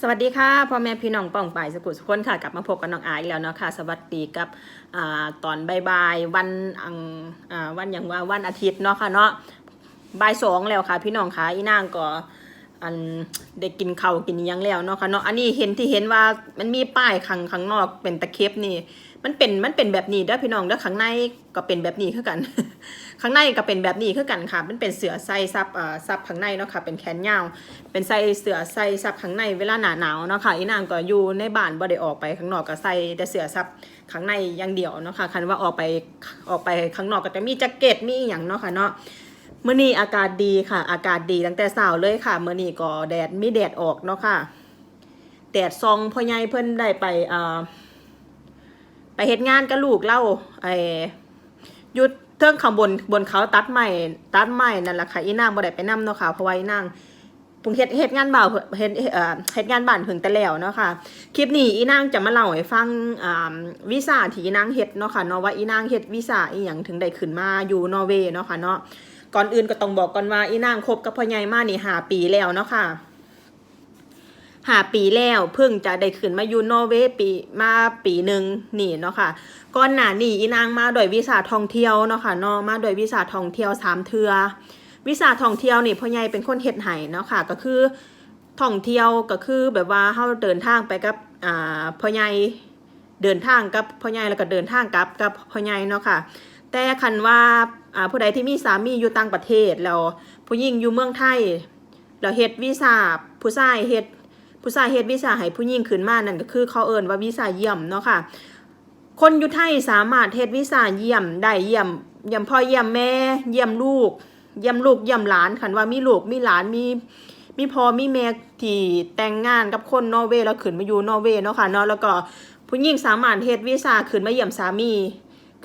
สวัสดีค่ะพ่อแม่พี่น้องป่องป่ายสกุลสุขคนค่ะกลับมาพบกับน้องอาอีกแล้วเนาะค่ะ สวัสดีกับอตอนบ่ายๆวันอังอวันอย่างว่าวันอาทิตย์เนาะค่ะเนาะบ่ายสองแล้วค่ะพี่น้องค่ะอีนางก็อันได้กินข้าวกินยังแล้วเนาะค่ะเนาะอันนี้เห็นที่เห็นว่ามันมีป้ายขังข้างนอกเป็นตะเข็บนี่ มันเป็นมันเป็นแบบนี้เด้อพี่น้องเด้อข้างในก็เป็นแบบนี้คือกัน ข้างในก็เป็นแบบนี้คือกันค่ะ มันเป็นเสือใส่ซับอ่าซับข้างในเนาะค่ะ เป็นแขนยาว เป็นใส่เสือใส่ซับข้างในเวลาหนาหนาวเนาะค่ะอีนางก็อยู่ในบ้านบ่ได้ออกไปข้างนอกก็ใส่แต่เสือซับข้างในอย่างเดียวเนาะค่ะคันว่าออกไปออกไปข้างนอกก็จะมีแจ็คเก็ตมีอย่างเนาะค่ะเนาะมื้อนี้อากาศดีค่ะ อากาศดีตั้งแต่เช้าเลยค่ะมื้อนี้ก็แดดมีแดดออกเนาะค่ะแดดซองพ่อใหญ่เพิ่นได้ไปอ่า ไปเฮ็ดงานกับลูกเล่าไอ้ยุดเทิงข้างบนบนเขาตัดไม้ตัดไม้นั่นแหละค่ะอีนางบ่ได้ไปนํเนาะค่ะเพราะว่าอีนางเพิ่งเฮ็ดเฮ็ดงานบ่าวเฮ็ดเอ่อเฮ็ดงานบ้านเพิ่งแต่แล้วเนาะค่ะคลิปนี้อีนางจะมาเล่าให้ฟังอ่าวีซ่าที่อีนางเฮ็ดเนาะค่ะเนาะว่าอีนางเฮ็ดวีซ่าอีหยังถึงได้ขึ้นมาอยู่นอร์เวย์เนาะค่ะเนาะก่อนอื่นก็ต้องบอกก่อนว่าอีนางคบกับพ่อใหญ่มานี่หาปีแล้วเนาะค่ะ หาปีแล้วเพิ่งจะได้ขึ้นมาอยู่นอร์เวย์ปีมาปีหนึ่งนี่เนาะค่ะก่อนหน้านี้อีนางมาโดยวีซ่าท่องเที่ยวเนาะค่ะเนาะมาโดยวีซ่าท่องเที่ยวสามเทือวีซ่าท่องเที่ยวนี่พ่อใหญ่เป็นคนเฮ็ดให้เนาะค่ะก็คือท่องเที่ยวก็คือแบบว่าเฮาเดินทางไปกับอ่าพ่อใหญ่เดินทางกับพ่อใหญ่แล้วก็เดินทางกับกับพ่อใหญ่เนาะค่ะแต่คันว่าอ่าผู้ใดที่มีสามีอยู่ต่างประเทศแล้วผู้หญิงอยู่เมืองไทยแล้วเฮ็ดวีซ่าผู้ชายเฮ็ด ผู้ชายเฮ็ดวีซ่าให้ผู้หญิงขึ้นมานั่นก็คือเขาเอิ้นว่าวีซ่าเยี่ยมเนาะค่ะ คนอยู่ไทยสามารถเฮ็ดวีซ่าเยี่ยมได้เยี่ยมเยี่ยมพ่อเยี่ยมแม่ เยี่ยมลูก เยี่ยมลูกเยี่ยมหลานคันว่ามีลูกมีหลานมีมีพ่อมีแม่ที่แต่งงานกับคนนอร์เวย์แล้วขึ้นมาอยู่นอร์เวย์เนาะค่ะเนาะแล้วก็ผู้หญิงสามารถเฮ็ดวีซ่าขึ้นมาเยี่ยมสามี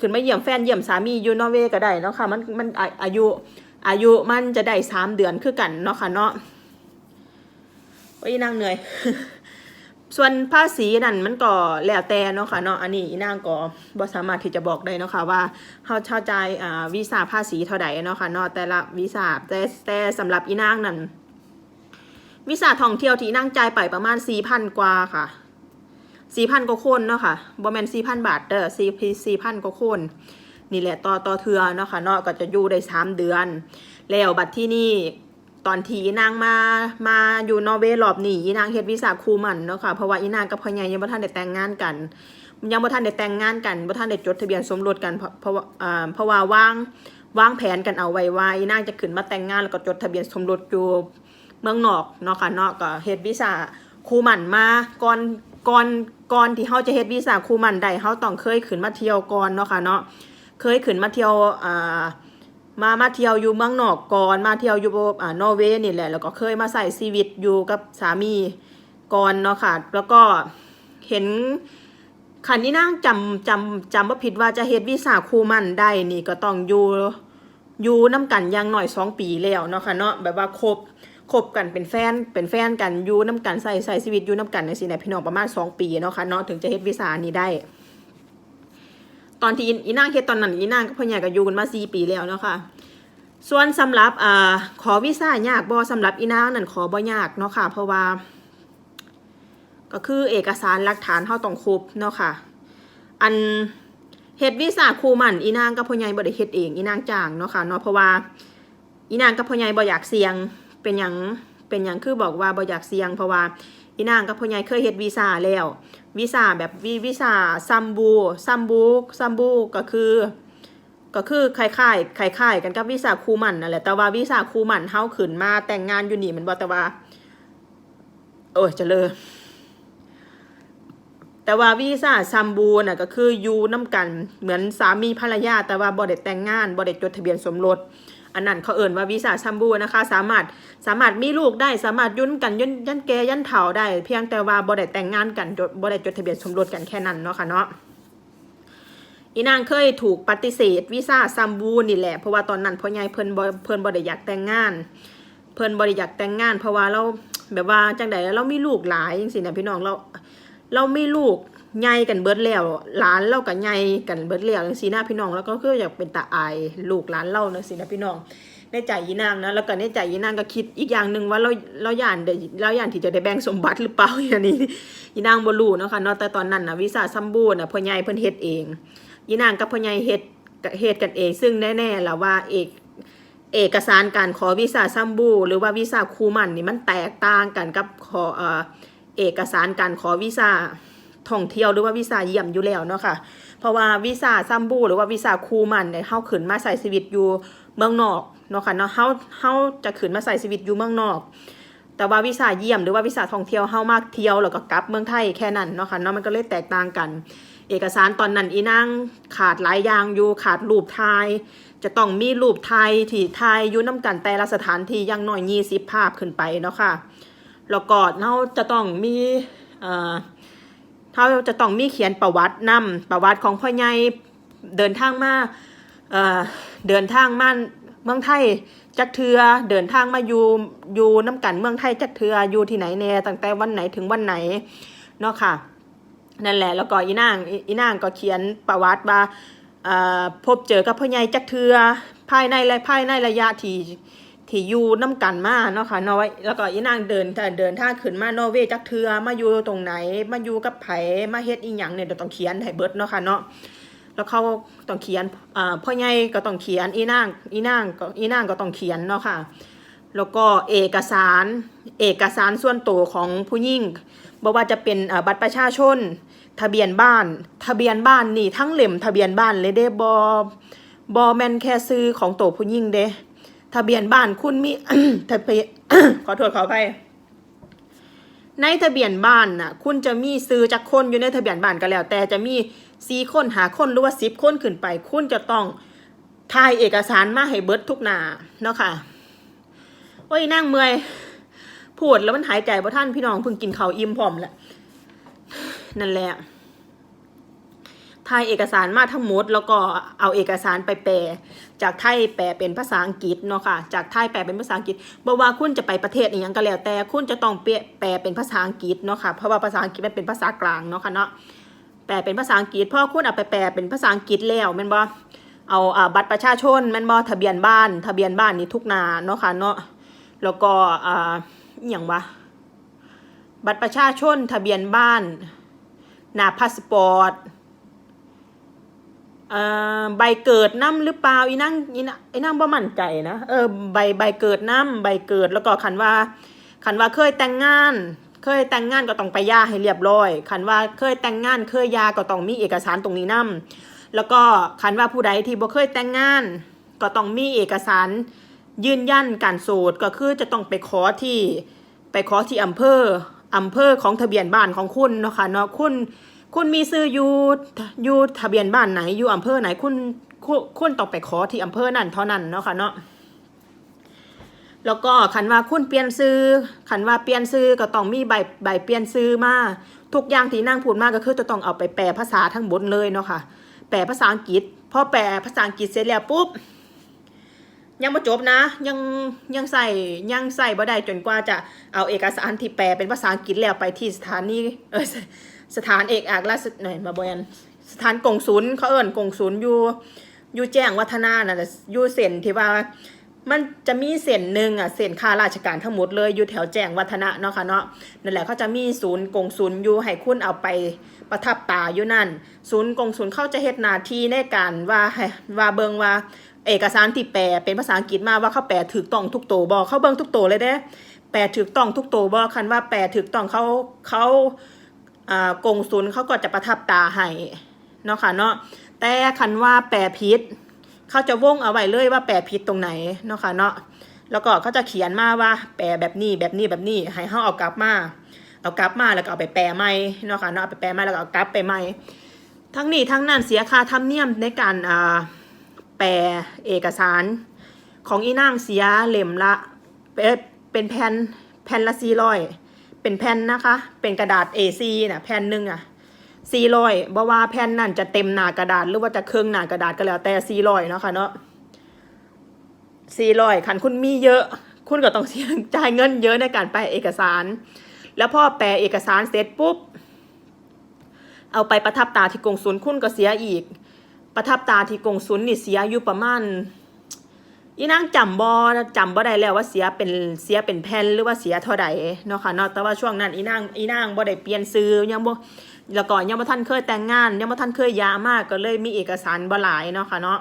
ขึ้นมาเยี่ยมแฟนเยี่ยมสามีอยู่นอร์เวย์ก็ได้เนาะค่ะมันมันออายุอายุมันจะได้สามเดือนคือกันเนาะค่ะเนาะ โอ้ยนางเหนื่อย ส่วนภาษีนั่นมันก็แล้วแต่เนาะค่ะเนาะอันนี้อีนางก็บ่สามารถที่จะบอกได้เนาะค่ะว่าเฮาเช่าใจายอ่าวีซ่าภาษีเท่าใดเนาะค่ะเนาะแต่ละวีซ่าแต่แต่สำหรับอีนางนั่นวีซ่าท่องเที่ยวที่อีนางจ่ายไปประมาณ4,000กว่าค่ะ4,000กว่าคนเนาะค่ะบ่แม่น4,000บาทเด้อ4 4,000กว่าคน นี่แหละต่อต่อเทือเนาะค่ะเนาะก็จะอยู่ได้สามเดือน แล้วบัดที่นี่ ตอนที่อีนางมามาอยู่นอร์เวย์รอบนี้อีนางเฮ็ดวีซ่าคูมันเนาะค่ะเพราะว่าอีนางกับพ่อใหญ่ยังบ่ทันได้แต่งงานกัน ยังบ่ทันได้แต่งงานกันบ่ทันได้จดทะเบียนสมรสกันเพราะเพราะว่าอ่าเพราะว่าวางวางแผนกันเอาไว้ว่าอีนางจะขึ้นมาแต่งงานแล้วก็จดทะเบียนสมรสอยู่เมืองนอกเนาะค่ะเนาะก็เฮ็ดวีซ่าคูมันมาก่อนก่อนก่อนที่เฮาจะเฮ็ดวีซ่าคูมันได้เฮาต้องเคยขึ้นมาเที่ยวก่อนเนาะค่ะเนาะเคยขึ้นมาเที่ยวอ่า มามาเที่ยวอยู่เมืองนอกก่อนมาเที่ยวอยู่อ่านอร์เวย์นี่แหละ แล้วก็เคยมาใส่ชีวิตอยู่กับสามีก่อนเนาะค่ะ แล้วก็เห็นคันนี้นั่งจำจำจำว่าผิดว่าจะเฮ็ดวีซ่าคูมันได้นี่ก็ต้องอยู่อยู่น้ำกันอย่างหน่อยสองปีแล้วเนาะค่ะเนาะแบบว่าคบคบกันเป็นแฟนเป็นแฟนกันอยู่น้ำกันใส่ใส่ชีวิตอยู่น้ำกันในสินะพี่น้องประมาณสองปีเนาะค่ะเนาะถึงจะเฮ็ดวีซ่านี้ได้ ตอนที่อีนางเฮ็ดตอนนั้นอีนางกับพ่อใหญ่ก็อยู่กันมาสี่ปีแล้วเนาะค่ะส่วนสำหรับอ่าขอวีซ่ายากบ่สำหรับอีนางนั่นขอบ่ยากเนาะค่ะ เพราะว่า ก็คือเอกสารหลักฐานเฮาต้องครบเนาะค่ะ อันเฮ็ดวีซ่าครูมันอีนางกับพ่อใหญ่บ่ได้เฮ็ดเองอีนางจ้างเนาะค่ะเนาะเพราะว่าอีนางกับพ่อใหญ่บ่อยากเสี่ยงเป็นหยังเป็นหยังคือบอกว่าบ่อยากเสี่ยงเพราะว่า อีนางกับพ่อใหญ่เคยเฮ็ดวีซ่าแล้ววีซ่าแบบวีวีซ่าซัมบูซัมบูซัมบูก็คือ ก็คือคล้ายๆคล้ายๆกันกับวีซ่าคูมันนั่นแหละแต่ว่าวีซ่าคูมันเฮาขึ้นมาแต่งงานอยู่นี่มันบ่แต่ว่า โอ้ยเจะเลย แต่ว่าวีซ่าซัมบูน่ะก็คืออยู่น้ำกันเหมือนสามีภรรยา แต่ว่าบ่ได้แต่งงานบ่ได้จดทะเบียนสมรสอันนั้นเขาเอ่นว่าวีซ่าซัมบูนะคะ สามารถสามารถมีลูกได้สามารถยุ่นกันยันยันแกยันเฒ่าได้ เพียงแต่ว่าบ่ได้แต่งงานกันจดบ่ได้จดทะเบียนสมรสกันแค่นั้นเนาะค่ะเนาะอีนางเคยถูกปฏิเสธวีซ่าซัมบูนี่แหละเพราะว่าตอนนั้นพ่อใหญ่เพิ่นเพิ่นบ่ได้อยากแต่งงาน เพิ่นบ่ได้อยากแต่งงาน เพราะว่าเราแบบว่าจังไดเรามีลูกหลายจังซี่นะพี่น้องเรา เรามีลูกใหญ่กันเบิดแล้วหลานเราก็ใหญ่กันเบิดแล้วจังซี่นะพี่น้องแล้วก็คืออยากเป็นตาอายลูกหลานเราจังซี่นะพี่น้องในใจยีนางนะแล้วก็ในใจยีนางก็คิดอีกอย่างหนึ่งว่าเราเราย่านเดเราย่านที่จะได้แบ่งสมบัติหรือเปล่าอย่างนี้ยีนางบ่รู้เนาะค่ะเนาะแต่ตอนนั้นนะวิสาซัมบูน่ะพ่อใหญ่เพิ่นเฮ็ดเองยีนางกับพ่อใหญ่เฮ็ดเฮ็ดกันเอง ซึ่งแน่ๆแล่ะว่าเอกเอกสารการขอวีซ่าซัมบู หรือว่าวีซ่าคูมันนี่มันแตกต่างกันกับขอเอ่อ เอกสารการขอวีซ่าท่องเที่ยวหรือว่าวีซ่าเยี่ยมอยู่แล้วเนาะค่ะ เพราะว่าวีซ่าซัมบูหรือว่าวีซ่าคูมันเนี่ยเฮาขึ้นมาใส่ชีวิตอยู่เมืองนอกเนาะค่ะเนาะเฮาเฮาจะขึ้นมาใส่ชีวิตอยู่เมืองนอก แต่ว่าวีซ่าเยี่ยมหรือว่าวีซ่าท่องเที่ยวเฮามากเที่ยวแล้วก็กลับเมืองไทยแค่นั้นเนาะค่ะเนาะมันก็เลยแตกต่างกัน เอกสารตอนนั้นอีนางขาดหลายอย่างอยู่ขาดรูปถ่าย จะต้องมีรูปถ่ายที่ถ่ายอยู่น้ำกันแต่ละสถานที่อยังน้อยยี่สิบภาพขึ้นไปเนาะค่ะ แล้วก็เราจะต้องมีเอ่อเราจะต้องมีเขียนประวัตินำประวัติของพ่อใหญ่เดินทางมาเอ่อเดินทางมาเมืองไทยจักเทือเดินทางมาอยู่อยู่น้ำกันเมืองไทยจักเทืออยู่ที่ไหนแน่ตั้งแต่วันไหนถึงวันไหนเนาะค่ะ นั่นแหละแล้วก็อีนางอีนางก็เขียนประวัติว่าพบเจอกับพ่อใหญ่จักเทือภายในและภายในระยะที่ ที่อยู่น้ำกันมาเนาะค่ะเนาะแล้วก็อีนางเดินแต่เดินทางขึ้นมานอเวจักเทือมาอยู่ตรงไหน มาอยู่กับไผมาเฮ็ดอีหยังเนี่ยเดี๋ยวต้องเขียนให้เบิดเนาะค่ะเนาะแล้วเขาต้องเขียนอ่าพ่อใหญ่ก็ต้องเขียนอีนางอีนางก็อีนางก็ต้องเขียนเนาะค่ะแล้วก็เอกสารเอกสารส่วนตัวของผู้หญิงบ่ว่าจะเป็นบัตรประชาชน ทะเบียนบ้าน ทะเบียนบ้านนี่ทั้งเล่มทะเบียนบ้านเลยเด้บอบอแมนแค่ซื้อของตัวผู้หญิงเด้ ทะเบียนบ้านคุณมีทะเบียนขอโทษขออภัยในทะเบียนบ้านน่ะ คุณจะมีซื้อจากคนอยู่ในทะเบียนบ้านก็แล้ว แต่จะมีสี่คนหาคนหรือว่าสิบคนขึ้นไป คุณจะต้องถ่ายเอกสารมาให้เบิร์ดทุกนาเนาะค่ะโอ้ยนั่งเมื่อยพูดแล้วมันหายใจบ่ท่านพี่น้องเพิ่งกินข้าวอิ่มพร้อมแหละนั่นแหละ ถ่ายเอกสารมาทั้งหมด แล้วก็เอาเอกสารไปแปล จากไทยแปลเป็นภาษาอังกฤษเนาะค่ะ จากไทยแปลเป็นภาษาอังกฤษบ่ว่าคุณจะไปประเทศอีหยังก็แล้วแต่คุณจะต้องเปลแปลเป็นภาษาอังกฤษเนาะค่ะ เพราะว่าภาษาอังกฤษมันเป็นภาษากลางเนาะค่ะเนาะ แปลเป็นภาษาอังกฤษพอคุณเอาไปแปลเป็นภาษาอังกฤษแล้วม่นบ่เอาบัตรประชาชนม่นบ่ทะเบียนบ้าน ทะเบียนบ้านนี่ทุกหนาเนาะค่ะเนาะ แล้วก็อ่าอย่างวะบัตรประชาชนทะเบียนบ้านหน้าพาสปอร์ต ใบเกิดน้ำหรือเปล่าอีนั่งอีนั่งอีนั่งบ่มั่นใจนะเออใบใบเกิดน้ำใบเกิดแล้วก็คันว่าคันว่าเคยแต่งงาน เคยแต่งงานก็ต้องไปย่าให้เรียบร้อยคันว่าเคยแต่งงาน เคยยาก็ต้องมีเอกสารตรงนี้นํแล้วก็คันว่าผู้ใดที่บ่เคยแต่งงาน ก็ต้องมีเอกสารยืนยันการโสดก็คือจะต้องไปขอที่ไปขอที่อำเภออำเภอของทะเบียนบ้านของคุณเนาะค่ะเนาะคุณ คุณมีซื้ออยู่อยู่ทะเบียนบ้านไหนอยู่อำเภอไหนคุณคุณต้องไปขอที่อำเภอนั่นเท่านั้นเนาะค่ะเนาะแล้วก็คันว่าคุณเปลี่ยนซื้อคันว่าเปลี่ยนซื้อก็ต้องมีใบใบเปลี่ยนซื้อมาทุกอย่างที่นั่งพูดมาก็คือจะต้องเอาไปแปลภาษาทั้งหมดเลยเนาะค่ะ แปลภาษาอังกฤษพอแปลภาษาอังกฤษเสร็จแล้วปุ๊บยังไม่จบนะ ยังยังใส่ยังใส่บ่ได้จนกว่าจะเอาเอกสารที่แปลเป็นภาษาอังกฤษแล้วไปที่สถานีเออ สถานเอกอัครราชหน่อยมาบอยนสถานกงศูนย์เขาเอิ้นกงศูนย์อยู่อยู่แจ้งวัฒนาน่ะอยู่เส้นที่ว่ามันจะมีเส้นหนึ่งอะเส้นข้าราชการทั้งหมดเลยอยู่แถวแจ้งวัฒนะเนาะค่ะเนาะนั่นแหละเขาจะมีศูนย์กงศูนย์อยู่ให้คุณเอาไปประทับตาอยู่นั่น ศูนย์กงศูนย์เขาจะเฮ็ดหน้าที่ในการว่าว่าเบิงว่าเอกสารที่แปลเป็นภาษาอังกฤษมาว่าเขาแปลถูกต้องทุกโตบ่เขาเบิงทุกโตเลยเด้แปลถูกต้องทุกโตบ่คันว่าแปลถูกต้องเขาเขา กงศูนเขาก็จะประทับตาให้เนาะค่ะเนาะแต่คันว่าแปลผิดเขาจะวงเอาไว้เลยว่าแปลผิดตรงไหนเนาะค่ะเนาะแล้วก็เขาจะเขียนมาว่าแปลแบบนี้แบบนี้แบบนี้ให้เขาเอากลับมาเอากลับมาแล้วก็เอาไปแปลใหม่เนาะค่ะเนาะเอาไปแปลใหม่แล้วก็เอากลับไปใหม่ทั้งนี้ทั้งนั้นเสียค่าธรรมเนียมในการแปลเอกสารของอีนางเสียเล่มละเป็นแผ่นแผ่นละสี่ร้อย เป็นแผ่นนะคะ เป็นกระดาษ A4 น่ะแผ่นหนึ่งอะสี่ร้อยบ่ว่าแผ่นนั่นจะเต็มหน้ากระดาษหรือว่าจะเครื่องหน้ากระดาษก็แล้วแต่สี่ร้อยเนาะค่ะเนาะสี่ร้อยคันคุณมีเยอะ คุณก็ต้องเสียจ่ายเงินเยอะในการแปลเอกสาร แล้วพอแปลเอกสารเสร็จปุ๊บ เอาไปประทับตาที่กงศูนย์คุณก็เสียอีก ประทับตาที่กงศูนย์นี่เสียอยู่ประมาณ อีนางจำบอจำบ่ได้แล้วว่าเสียเป็นเสียเป็นแผ่นหรือว่าเสียเท่าใดเนาะค่ะเนาะแต่ว่าช่วงนั้นอีนางอีนางบ่ได้เปลี่ยนซื้อยังบ่แล้วก็ยังบ่ทันเคยแต่งงานยังบ่ทันเคยยามากก็เลยมีเอกสารบ่หลายเนาะค่ะเนาะ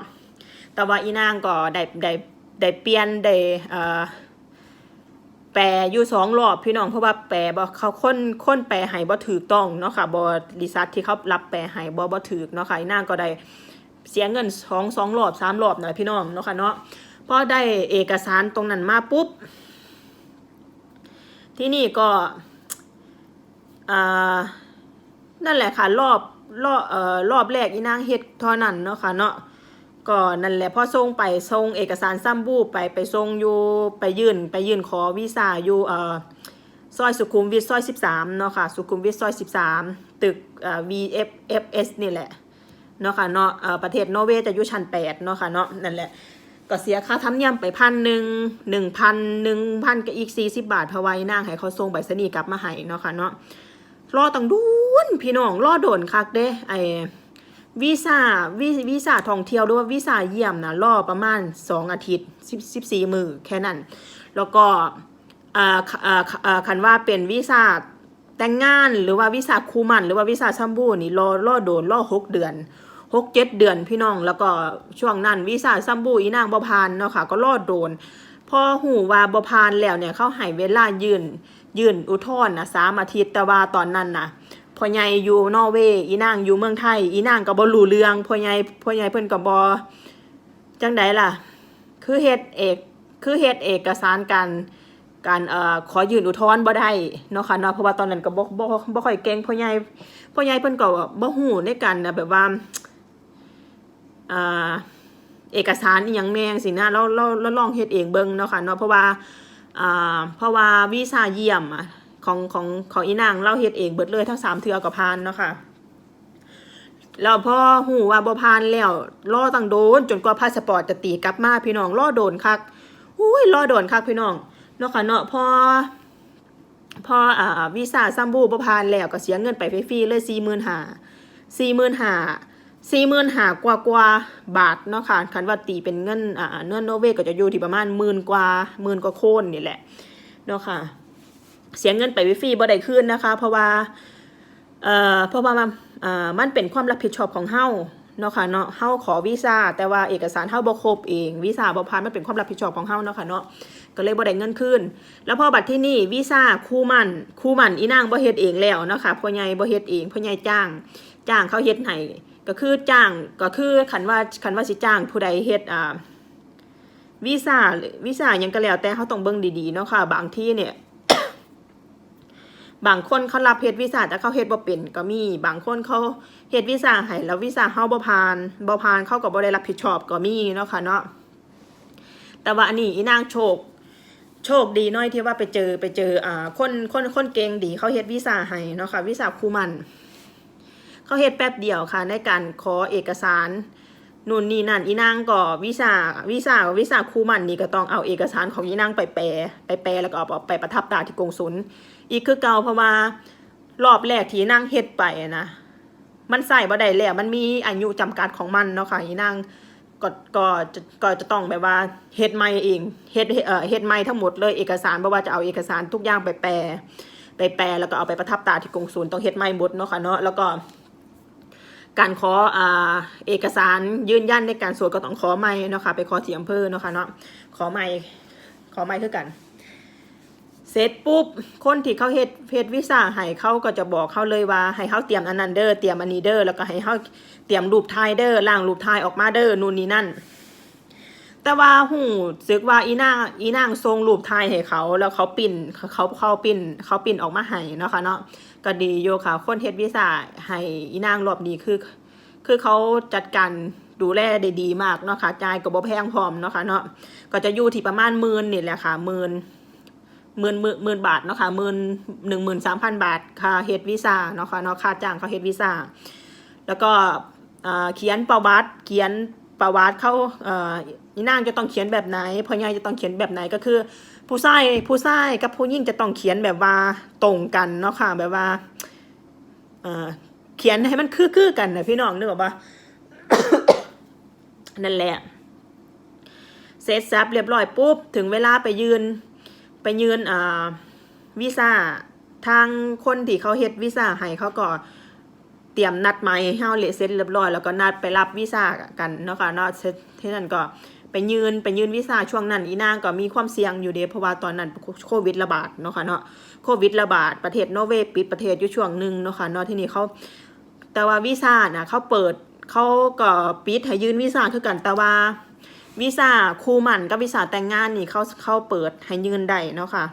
แต่ว่าอีนางก็ได้ได้ได้เปลี่ยนได้เอ่อแปลอยู่สองรอบพี่น้องเพราะว่าแปลบ่เขาค้นค้นแปลให้บ่ถูกต้องเนาะค่ะบ่รีซัทที่เขารับแปลให้บ่บ่ถูกเนาะค่ะอีนางก็ได้เสียเงินสองสองรอบสามรอบหน่อยพี่น้องเนาะค่ะเนาะ พอได้เอกสารตรงนั้นมาปุ๊บ ที่นี่ก็นั่นแหละค่ะ รอบรอบเอ่อรอบแรกอีนางเฮ็ดเท่านั้นเนาะค่ะเนาะก็นั่นแหละพอส่งไปส่งเอกสารซ้ำบูไปไปส่งอยู่ไปยื่นไปยื่นขอวีซ่าอยู่เอ่อซอยสุขุมวิทซอย13เนาะค่ะสุขุมวิทซอย 13 ตึกเอ่อ VFFS นี่แหละเนาะค่ะเนาะเอ่อประเทศนอร์เวย์จะอยู่ชั้น8เนาะค่ะเนาะนั่นแหละ ก็เสียค่าธรรมเนียมไปพันหนึ่งหนึ่งพันหนึ่งพันกับอีกสี่สิบบาทพราะไว้นางให้เขาส่งใบสนีย์กลับมาให้เนาะค่ะเนาะรอตั้งดุนพี่น้องรอโดนคักเด้ไอวีซ่าวีวีซ่าท่องเที่ยวหรือว่าวีซ่าเยี่ยมนะรอประมาณสองอาทิตย์สิบสิบสี่มือแค่นั้น แล้วก็อ่าอ่าอ่าคันว่าเป็นวีซ่าแต่งงานหรือว่าวีซ่าคูมันหรือว่าวีซ่าซัมบูนี่รอรอโดนรอหกเดือน หกเจ็ดเดือนพี่น้อง แล้วก็ช่วงนั้นวีซ่าซัมบูอีนางบพานเนาะค่ะก็รอดโดน พอหูว่าบพานแล้วเนี่ยเขาให้เวลายืนยืนอุทธรณ์นะสามอาทิตย์แต่ว่าตอนนั้นนะพ่อใหญ่อยู่นอร์เวย์อีนางอยู่เมืองไทย อีนางก็บ่รู้เรื่องพ่อใหญ่พ่อใหญ่เพิ่นก็บ่จังไดล่ะ คือเฮ็ดเอกคือเฮ็ดเอกสารการการเอ่อขอยืนอุทธรณ์บ่ได้เนาะค่ะเนาะเพราะว่าตอนนั้นก็บ่บ่บ่ค่อยเก่งพ่อใหญ่พ่อใหญ่เพิ่นก็บ่ฮู้ในการนะแบบว่า อ่าเอกสารอหยังแม่งสินะเราเราเราลองเฮ็ดเองเบิ่งเนาะค่ะเนาะเพราะว่าอ่าเพราะว่าวีซ่าเยี่ยมอะของของของอีนางเราเฮ็ดเองเบิดเลยทั้งสามเทือกับพานเนาะค่ะแล้วพอหูว่าบ่พานแล้วรอตั้งโดน จนกว่าพาสปอร์ตจะตีกลับมาพี่น้องรอโดนคักอุ้ยรอโดนคักพี่น้องเนาะค่ะเนาะพอพออ่าวีซ่าซัมบูบ่พานแล้วก็เสียเงินไปฟรีๆเลย45,000 45,000สี่หมื่นหา กว่ากว่าบาทเนาะค่ะคันว่าตีเป็นเงินอ่าเงินโนเวก็จะอยู่ที่ประมาณหมื่นกว่าหมื่นกว่าโคนนี่แหละเนาะค่ะ เสียเงินไปวิฟีบ่ได้คืนนะคะ เพราะว่าเอ่อเพราะว่ามันอ่ามันเป็นความรับผิดชอบของเฮาเนาะค่ะเนาะเฮาขอวีซ่าแต่ว่าเอกสารเฮาบ่ครบเองวีซ่าบ่ผ่านมันเป็นความรับผิดชอบของเฮาเนาะค่ะเนาะก็เลยบ่ได้เงินคืนแล้วพอบัตรที่นี่วีซ่าคู่มันคู่มันอีนางบ่เฮ็ดเองแล้วเนาะค่ะพ่อใหญ่บ่เฮ็ดเองพ่อใหญ่จ้าง จ้างเขาเฮ็ดให้ ก็คือจ้างก็คือคันว่าคันว่าสิจ้างผู้ใดเฮ็ดอ่าวีซ่าวีซ่ายังก็แล้วแต่เขาต้องเบิ่งดีๆเนาะค่ะ บางที่เนี่ย บางคนเขารับเฮ็ดวีซ่าแต่เขาเฮ็ดบ่เป็นก็มี บางคนเขาเฮ็ดวีซ่าให้แล้ววีซ่าเฮาบ่ผ่านบ่ผ่านเขาก็บ่ได้รับผิดชอบก็มีเนาะค่ะเนาะแต่ว่าอันนี้อีนางโชค โชคดีน้อยที่ว่าไปเจอไปเจออ่าคนคนคนเก่งดีเขาเฮ็ดวีซ่าให้เนาะค่ะวีซ่าคูมัน เขาเฮ็ดแป๊บเดียวค่ะ ในการขอเอกสารนู่นนี่นั่นอีนางก็วีซ่าวีซ่าวีซ่าคูมันนี่ก็ต้องเอาเอกสารของอีนางไปแปลไปแปลแล้วก็เอาไปประทับตราที่กงสุลอีกคือเก่าเพราะว่ารอบแรกที่นางเฮ็ดไปนะมันใส่บ่ได้แล้วมันมีอายุจำกัดของมันเนาะค่ะอีนางก็ก็จะก็จะต้องแบบว่าเฮ็ดใหม่เองเฮ็ดเอ่อเฮ็ดใหม่ทั้งหมดเลยเอกสารบ่ว่าจะเอาเอกสารทุกอย่างไปแปลไปแปลแล้วก็เอาไปประทับตราที่กงสุลต้องเฮ็ดใหม่หมดเนาะค่ะเนาะแล้วก็ การขออ่าเอกสารยืนยันในการสวดก็ต้องขอไม่เนาะค่ะไปขอที่อำเภอเนาะค่ะเนาะขอไม่ขอไม่คือกัน เสร็จปุ๊บคนที่เขาเฮ็ดเฮ็ดวีซ่าให้เขาก็จะบอกเขาเลยว่าให้เขาเตรียมอันนั้นเด้อเตรียมอันนี้เด้อแล้วก็ให้เขาเตรียมรูปถ่ายเด้อล่างรูปถ่ายออกมาเด้อนู่นนี่นั่น แต่ว่าหูซึกว่าอีนางอีนางทรงรูปถ่ายให้เขาแล้วเขาปิ้นเขาเขาปิ้นเขาปิ้นออกมาให้นะคะเนาะ ก็ดีโยค่ะ คนเฮ็ดวีซ่าให้อีนางรอบนี้คือ คือเขาจัดการดูแลได้ดีมากเนาะค่ะจ่ายก็บ่แพงพร้อมเนาะค่ะเนาะก็จะอยู่ที่ประมาณหมื่นนี่แหละค่ะหมื่นหมื่นหมื่นหมื่นบาทเนาะค่ะหมื่นหนึ่งหมื่นสามพันบาทค่าเฮ็ดวีซ่าเนาะค่ะเนาะค่าจ้างเขาเฮ็ดวีซ่าแล้วก็เขียนประวัติเขียนประวัติเขาอีนางจะต้องเขียนแบบไหนพ่อใหญ่จะต้องเขียนแบบไหนก็คือ ผู้ชายผู้ชายกับผู้หญิงจะต้องเขียนแบบว่าตรงกันเนาะค่ะ แบบว่าเขียนให้มันคือๆกันนะพี่น้องนึกออกปะนั่นแหละ เสร็จสับเรียบร้อยปุ๊บ ถึงเวลาไปยืน ไปยืนอ่าวีซ่าทางคนที่เขาเฮ็ดวีซ่าให้เขาก็ เตรียมนัดหมาให้เฮาเลเซ็ตเรียบร้อยแล้วก็นัดไปรับวีซ่ากันเนาะค่ะเนาะเสร็จที่นั่นก็ไปยืนไปยืนวีซ่าช่วงนั้นอีนางก็มีความเสี่ยงอยู่เดเพราะว่าตอนนั้นโควิดระบาดเนาะค่ะเนาะโควิดระบาดประเทศนอร์เวย์ปิดประเทศอยู่ช่วงหนึ่งเนาะค่ะเนาะที่นี่เขาแต่ว่าวีซ่าน่ะเขาเปิดเขาก็ปิดให้ยืนวีซ่าคือกันแต่ว่าวีซ่าคู่หมันกับวีซ่าแต่งงานนี่เขาเขาเปิดให้ยืนได้เนาะค่ะ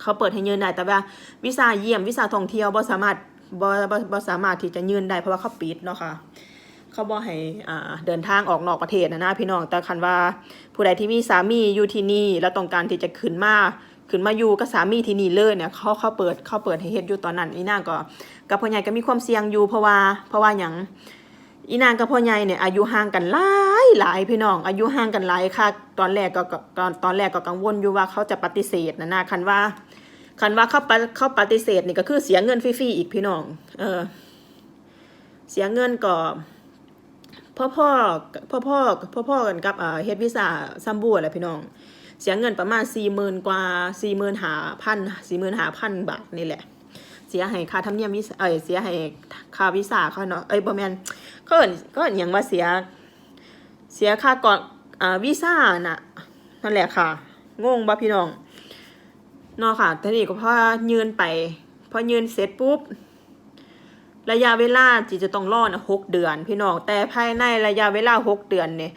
เขาเปิดให้ยืนได้แต่ว่าวีซ่าเยี่ยมวีซ่าท่องเที่ยวบ่สามารถ บ่บ่บ่สามารถที่จะยื่นได้เพราะว่าเขาปิดเนาะค่ะเขาบอกให้อ่าเดินทางออกนอกประเทศนะนะพี่น้องแต่คันว่าผู้ใดที่มีสามีอยู่ที่นี่แล้วต้องการที่จะขึ้นมาขึ้นมาอยู่กับสามีที่นี่เลยเนี่ยเขาเขาเปิดเขาเปิดให้เฮ็ดอยู่ตอนนั้นอีนางก็กับพ่อใหญ่ก็มีความเสี่ยงอยู่เพราะว่าเพราะว่าหยังอีนางกับพ่อใหญ่เนี่ยอายุห่างกันหลายหลายพี่น้อง อายุห่างกันหลายค่ะ ตอนแรกก็ก็ตอนตอนแรกก็กังวลอยู่ว่าเขาจะปฏิเสธนะนะคันว่า คันว่าเขาปเข้าปฏิเสธนี่ก็คือเสียเงินฟรีๆอีกพี่น้อง เออ เสียเงินก็พ่อพ่อพ่อพ่อพ่อพ่อกันกับเฮ็ดวีซ่าซัมบูอะไรพี่น้อง เสียเงินประมาณสี่หมื่นกว่าสี่หมื่นหาพันสี่หมื่นหาพันบาทนี่แหละ เสียให้ค่าธรรมเนียมวิสเอ้ยเสียให้ค่าวีซ่าเขาเนาะเอ้ยบ่แมนก็เอิ้นก็เอิ้นหยังว่าเสีย เสียค่าก่อนอ่าวีซ่าน่ะนั่นแหละค่ะงงบ่พี่น้อง เนาะค่ะทีนี้ก็พอยืนไป พอยืนเสร็จปุ๊บ ระยะเวลาที่จะต้องรอนะหกเดือน พี่น้อง แต่ภายในระยะเวลาหกเดือนเนี่ย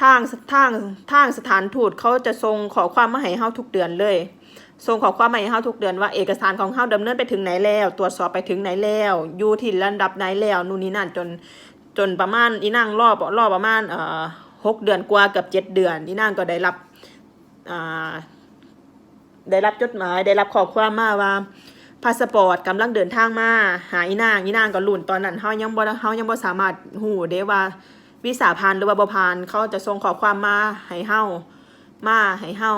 ทางทางทางสถานทูตเขาจะส่งขอความมาให้เฮาทุกเดือนเลยส่งขอความมาให้เฮาทุกเดือนว่าเอกสารของเฮาดำเนินไปถึงไหนแล้ว ตรวจสอบไปถึงไหนแล้วอยู่ที่ระดับไหนแล้วนู่นนี่นั่นจนจนประมาณอีนั่งรอบรอบประมาณเอ่อหกเดือนกว่าเกับเจ็ดเดือนอีนั่งก็ได้รับอ่า ได้รับจดหมาย ได้รับข้อความมาว่าพาสปอร์ตกำลังเดินทางมา หาอีนางอีนางก็ลุ่นตอนนั้นเฮายังบ่เฮายังบ่สามารถฮู้ได้ว่าวีซ่าผ่านหรือว่าบ่ผ่านเขาจะส่งข้อความมาให้เฮามาให้เฮา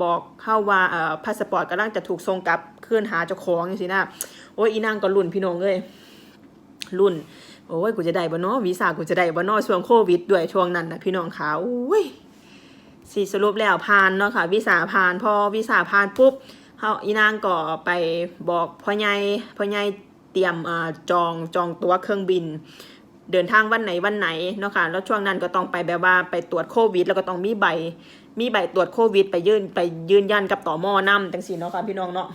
บอกเฮาว่าเอ่อพาสปอร์ตกำลังจะถูกส่งกลับคืนหาเจ้าของจังซี่นะโอ้ยอีนางก็ลุ่นพี่น้องเอ้ยลุ่นโอ้ยกูจะได้บ่เนาะวีซ่ากูจะได้บ่เนาะช่วงโควิดด้วยช่วงนั้นนะพี่น้องขาโอ้ย สีสรุปแล้วผ่านเนาะค่ะวิสาผ่านพอวิสาผ่านปุ๊บเฮาอีนางก็ไปบอกพ่อใหญ่พ่อใหญ่เตรียมอจองจองตั๋วเครื่องบิน เดินทางวันไหนวันไหนเนาะค่ะแล้วช่วงนั้นก็ต้องไปแบบว่าไปตรวจโควิด แล้วก็ต้องมีใบมีใบตรวจโควิด ไปยื่นไปยืนยันกับต่อมอนำจังซี่เนาะค่ะพี่น้องเนาะ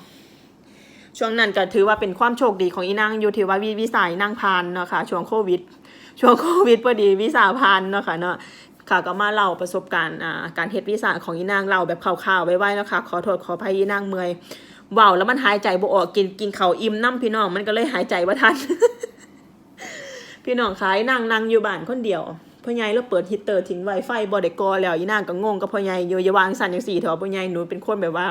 ช่วงนั้นก็ถือว่าเป็นความโชคดีของอีนางอยู่ที่ว่าวิวิสายนางผ่านเนาะค่ะช่วงโควิดช่วงโควิดพอดีวิสาผ่านเนาะค่ะเนาะ ค่ะก็มาเล่าประสบการณ์การเฮ็ดวีซ่าของอีนางเล่าแบบข่าวๆไว้ๆนะคะขอโทษขออภัยอีนางเมยเว้าแล้วมันหายใจบ่ออกกินกินเขาอิ่มน้ำพี่น้องมันก็เลยหายใจบ่าทันพี่น้องขายนางนั่งอยู่บ้านคนเดียวพ่อใหญ่แล้วเปิดฮีตเตอร์ทิ้งไวไฟบ่ได้ก่อแล้วอีนางก็งงกับพ่อใหญ่อยู่อย่าวางสั่นจังซี่เถอะพ่อใหญ่หนูเป็นคนแบบว่า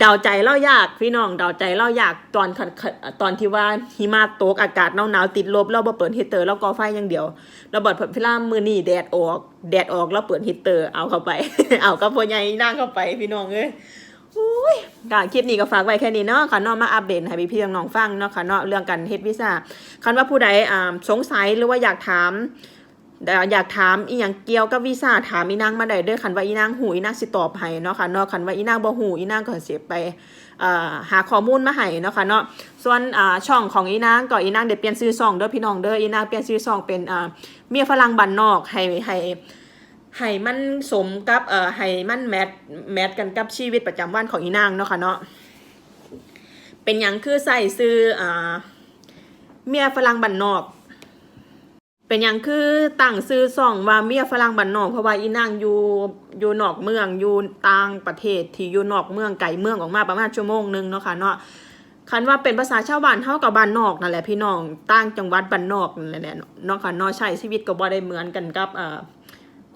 เดาใจเล่ายากพี่น้องเดาใจเล่ายากตอนตอนที่ว่าหิมะตกอากาศหนาวหนาวติดลบเราบ่เปิดฮีเตอร์เราก่อไฟอย่างเดียวเราเบิดเวลามมือนี่แดดออก แดดออกเราเปิดฮีเตอร์เอาเข้าไป เอากับพ่อใหญ่นั่งเข้าไปพี่น้องเอ้ยอุ้ยก็คลิปนี้ก็ฝากไว้แค่นี้เนาะค่ะเนาะมาอัปเดตให้พี่ๆน้องฟังเนาะค่ะเนาะเรื่องการเฮ็ดวีซ่าคันว่าผู้ใดสงสัยหรือว่าอยากถาม แต่อยากถามอีหยังเกี่ยวกับวีซ่าถามอีนางมาได้เด้อคันว่าอีนางหูอีนางสิตอบให้เนาะค่ะเนาะคันว่าอีนางบ่หูอีนางก็เสิไปหาข้อมูลมาให้เนาะค่ะเนาะส่วนช่องของอีนางก็อีนางได้เปลี่ยนชื่อช่องเด้อพี่น้องเด้ออีนางเปลี่ยนชื่อช่องเป็นเมียฝรั่งบ้านนอกให้ให้ให้มันสมกับเอ่อให้มันแมทแมทกันกับชีวิตประจำวันของอีนางเนาะค่ะเนาะเป็นหยังคือใส่ชื่ออ่าเมียฝรั่งบ้านนอก เป็นอย่างคือตั้งซื้อซ่องว่าเมียฝรั่งบ้านนอกเพราะว่าอีนางอยู่อยู่นอกเมืองอยู่ต่างประเทศที่อยู่นอกเมืองไกลเมืองออกมาประมาณชั่วโมงหนึงเนาะค่ะเนาะคันว่าเป็นภาษาชาวบ้านเฮากับบ้านนอกนั่นแหละพี่น้องต่างจังหวัดบ้านนอกนั่นแหละเนาะค่ะเนาะใช้ชีวิตก็บ่ได้เหมือนกันกับเอ่อ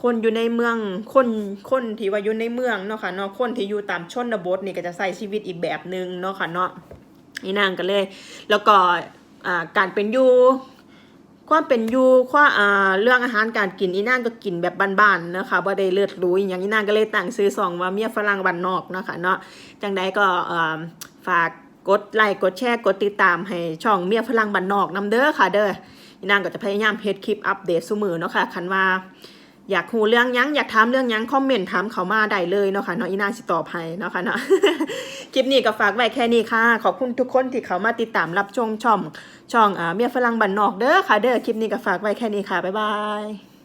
คนอยู่ในเมืองคนคนที่ว่าอยู่ในเมืองเนาะค่ะเนาะคนที่อยู่ตามชนบทนี่ก็จะใช้ชีวิตอีกแบบหนึงเนาะค่ะเนาะอีนางก็เลย แล้วก็อ่าการเป็นอยู่ ความเป็นอยู่ความอ่าเรื่องอาหารการกินอีนางก็กินแบบบ้านๆนะคะบ่ได้เลือดรู้อย่างอีนางก็เลยตั้งซื้อซองว่าเมียฝรั่งบ้านนอกนะคะเนาะจังใดก็ฝากกดไลค์กดแชร์กดติดตามให้ช่องเมียฝรั่งบ้านนอกนํเด้อค่ะ เด้ออีนางก็จะพยายามเฮ็ดคลิปอัปเดตซุมือเนาะค่ะคันว่า อยากคูเรื่องยังอยากถามเรื่องยังคอมเมนต์ถามเขามาได้เลยเนาะค่ะเนาะอีน่าสิตอบให้เนาะค่ะเนาะคลิปนี้ก็ฝากไว้แค่นี้ค่ะ ขอบคุณทุกคนที่เขามาติดตามรับชมช่องช่องอ่าเมียฝรั่งบันนอกเด้อค่ะเด้อคลิปนี้ก็ฝากไว้แค่นี้ค่ะบ๊ายบาย